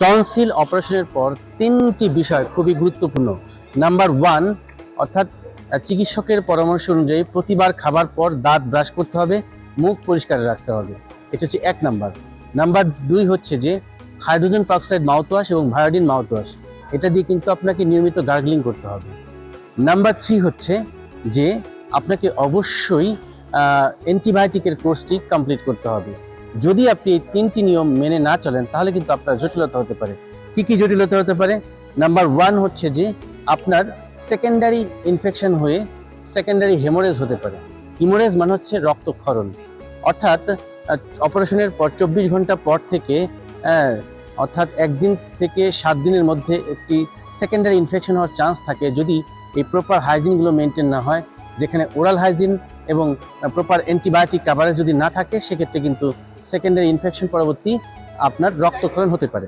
Tonsil অপারেশনের পর তিনটি বিষয় খুবই গুরুত্বপূর্ণ। নাম্বার ওয়ান অর্থাৎ চিকিৎসকের পরামর্শ অনুযায়ী প্রতিবার খাবার পর দাঁত ব্রাশ করতে হবে, মুখ পরিষ্কার রাখতে হবে। এটা হচ্ছে এক নাম্বার নাম্বার দুই হচ্ছে যে হাইড্রোজেন পারক্সাইড মাউথওয়াশ এবং ভায়োডিন মাউথওয়াশ এটা দিয়ে কিন্তু আপনাকে নিয়মিত গার্গলিং করতে হবে। নাম্বার থ্রি হচ্ছে যে, আপনাকে অবশ্যই অ্যান্টিবায়োটিকের কোর্সটি কমপ্লিট করতে হবে। যদি আপনি এই তিনটি নিয়ম মেনে না চলেন, তাহলে কিন্তু আপনার জটিলতা হতে পারে। কি কি জটিলতা হতে পারে? নাম্বার ওয়ান হচ্ছে যে, আপনার সেকেন্ডারি ইনফেকশন হয়ে সেকেন্ডারি হেমোরেজ হতে পারে। হিমোরেজ মানে হচ্ছে রক্তক্ষরণ। অর্থাৎ অপারেশনের পর চব্বিশ ঘণ্টা পর থেকে অর্থাৎ একদিন থেকে সাত দিনের মধ্যে একটি সেকেন্ডারি ইনফেকশন হওয়ার চান্স থাকে যদি এই প্রপার হাইজিনগুলো মেনটেন না হয়। যেখানে ওরাল হাইজিন এবং প্রপার অ্যান্টিবায়োটিক কাভারেজ যদি না থাকে, সেক্ষেত্রে কিন্তু সেকেন্ডারি ইনফেকশন পরবর্তী আপনার রক্তক্ষরণ হতে পারে।